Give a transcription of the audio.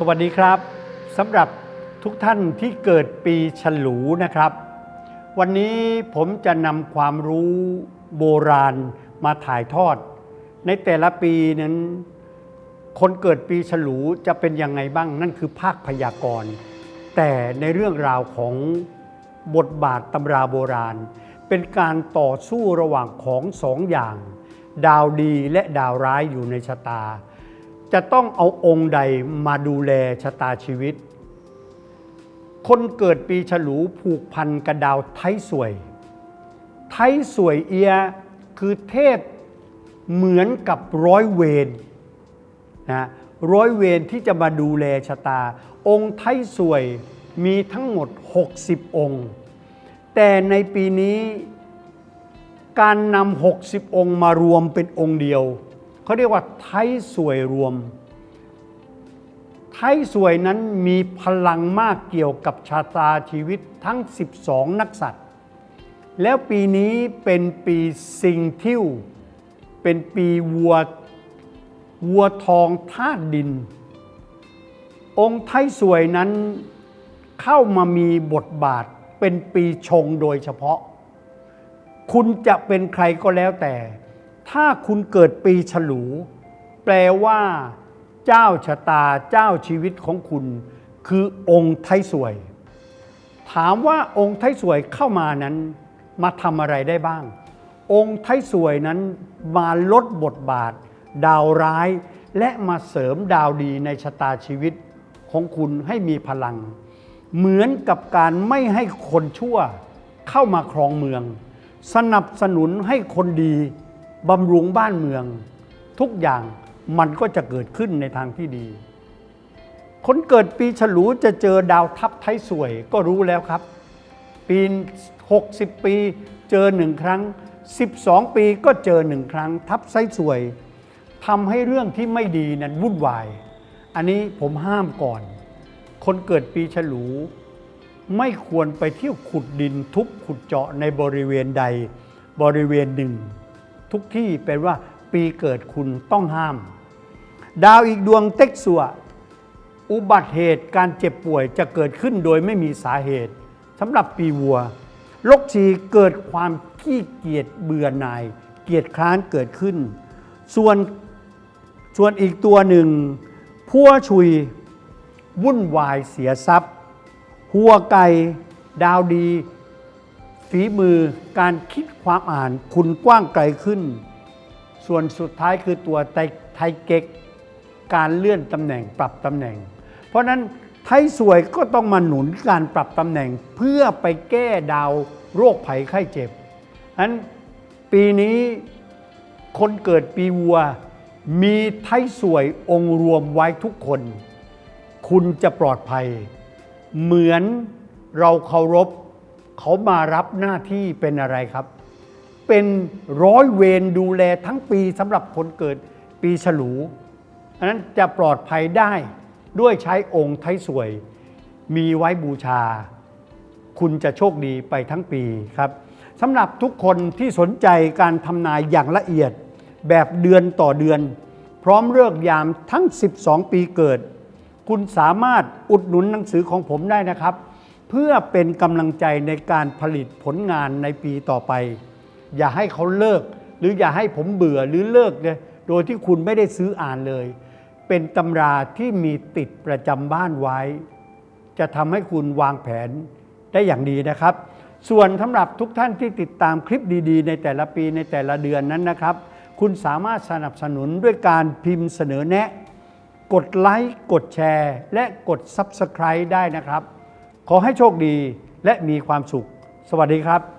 สวัสดีครับสำหรับทุกท่านที่เกิดปีฉลูนะครับ วันนี้ผมจะนำความรู้โบราณมาถ่ายทอด ในแต่ละปีนั้น คนเกิดปีฉลูจะเป็นยังไงบ้างนั่นคือภาคพยากรณ์ แต่ในเรื่องราวของบทบาทตำราโบราณ เป็นการต่อสู้ระหว่างของสองอย่าง ดาวดีและดาวร้ายอยู่ในชะตา จะต้องเอาองค์ใดมาดูแลชะตาชีวิต คนเกิดปีฉลูผูกพันกับดาวไทสวย ไทสวยเอียคือเทพเหมือนกับร้อยเวรนะร้อยเวรที่จะมาดูแลชะตา องค์ไทสวยมีทั้งหมด 60 องค์ แต่ในปีนี้การนำ60 องค์มารวมเป็นองค์เดียว เขาเรียกว่าไทสวยรวม ไทยสวยนั้นมีพลังมากเกี่ยวกับชะตาชีวิตทั้ง 12 นักสัตว์แล้วปีนี้เป็นปีสิงทิวเป็นปีวัววัวทองธาตุดิน องค์ไทยสวยนั้นเข้ามามีบทบาทเป็นปีชงโดยเฉพาะ คุณจะเป็นใครก็แล้วแต่ ถ้าคุณเกิดปีฉลู แปลว่า เจ้าชะตาเจ้าชีวิตของคุณ คือองค์ไทยสวย ถามว่าองค์ไทยสวยเข้ามานั้น มาทำอะไรได้บ้าง องค์ไทยสวยนั้นมาลดบทบาท ดาวร้าย และมาเสริมดาวดีในชะตาชีวิตของคุณให้มีพลัง เหมือนกับการไม่ให้คนชั่วเข้ามาครองเมือง สนับสนุนให้คนดี บำรุงบ้านเมือง ทุกอย่างมันก็จะเกิดขึ้นในทางที่ดี คนเกิดปีฉลูจะเจอดาวทับไทยสวยก็รู้แล้วครับ ปี 60 ปีเจอหนึ่งครั้ง 12 ปีก็เจอหนึ่งครั้ง ทับไซสวยทำให้เรื่องที่ไม่ดีนั้นวุ่นวาย อันนี้ผมห้ามก่อน คนเกิดปีฉลู ไม่ควรไปเที่ยวขุดดินทุบขุดเจาะในบริเวณใดบริเวณหนึ่ง ทุกที่เป็นว่าปีเกิดคุณต้องห้าม ดาวอีกดวงเต็กสัวอุบัติเหตุการเจ็บป่วยจะเกิดขึ้นโดยไม่มีสาเหตุสำหรับปีวัวลกชีเกิดความขี้เกียจเบื่อหน่าย เกียจคร้านเกิดขึ้น ส่วนส่วนอีกตัวหนึ่งพัวชุย วุ่นวายเสียทรัพย์ หัวไก่ดาวดี ฝีมือการคิดความอ่านคุณกว้างไกลขึ้น ส่วนสุดท้ายคือตัวไทยเก๊ก การเลื่อนตำแหน่งปรับตำแหน่ง เพราะนั้นไทยสวยก็ต้องมาหนุนการปรับตำแหน่งเพื่อไปแก้ดาวโรคภัยไข้เจ็บฉะนั้นปีนี้คนเกิดปีวัว มีไทยสวยองค์รวมไว้ทุกคน คุณจะปลอดภัย เหมือนเราเคารพ เขามารับหน้าที่เป็นอะไรครับ เป็นร้อยเวรดูแลทั้งปีสำหรับคนเกิดปีฉลูอันนั้นจะปลอดภัยได้ด้วยใช้องค์ไทยสวย มีไว้บูชา คุณจะโชคดีไปทั้งปีครับสำหรับทุกคนที่สนใจการทำนายอย่างละเอียดแบบเดือนต่อเดือน พร้อมเลิกยามทั้ง 12 ปีเกิด คุณสามารถอุดหนุนหนังสือของผมได้นะครับ เพื่อเป็นกำลังใจในการผลิตผลงานในปีต่อไป อย่าให้เขาเลิก หรืออย่าให้ผมเบื่อหรือเลิกเลยโดยที่คุณไม่ได้ซื้ออ่านเลย เป็นตำราที่มีติดประจำบ้านไว้ จะทำให้คุณวางแผนได้อย่างดีนะครับ ส่วนสำหรับทุกท่านที่ติดตามคลิปดี ๆ ในแต่ละปีในแต่ละเดือนนั้นนะครับ คุณสามารถสนับสนุนด้วยการพิมพ์เสนอแนะ กดไลค์กดแชร์ และกด Subscribe ได้นะครับ ขอให้โชคดีและมีความสุข สวัสดีครับ